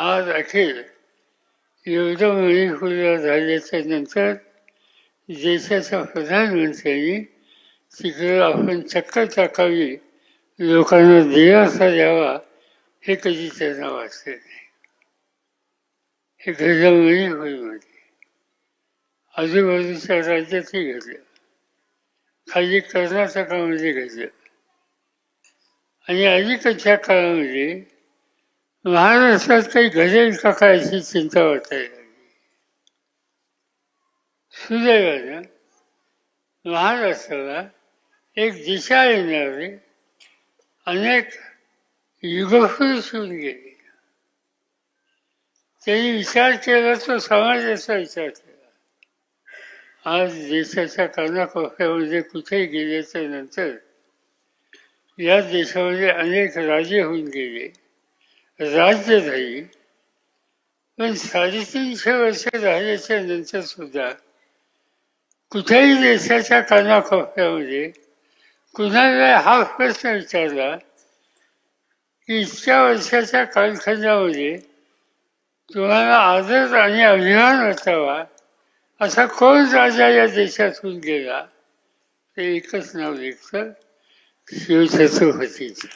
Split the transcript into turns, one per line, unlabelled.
आज अखेर युद्धमुळे खुला झाल्याच्यानंतर देशाच्या प्रधानमंत्र्यांनी तिकडे आपण चक्कर टाकावी लोकांना दिलासा द्यावा हे कधी त्यांना वाटले नाही. हे घडल्यामुळे होईमध्ये आजूबाजूच्या राज्यातही घडलं. खाली कर्नाटकामध्ये घडलं. आणि अलीकडच्या काळामध्ये महाराष्ट्रात काही घडेल का काय अशी चिंता वाटायला लागली सुदैवानं महाराष्ट्राला एक दिशा येणारे अनेक युगपुरुष होऊन गेले. त्यांनी विचार केला तो समाजाचा विचार केला. आज देशाच्या कानाकोपऱ्यामध्ये कुठेही गेल्याच्यानंतर या देशामध्ये अनेक राजे होऊन गेले. राज्य झाली पण साडेतीनशे वर्ष झाल्याच्यानंतर सुद्धा कुठेही देशाच्या कानाकोपऱ्यामध्ये कुणाला हा प्रश्न विचारला की इतक्या वर्षाच्या कालखंडामध्ये तुम्हाला आदर आणि अभिमान असावा असा कोण राजा या देशातून गेला? ते एकच नाव लेखतं शिवछत्रपतीचं.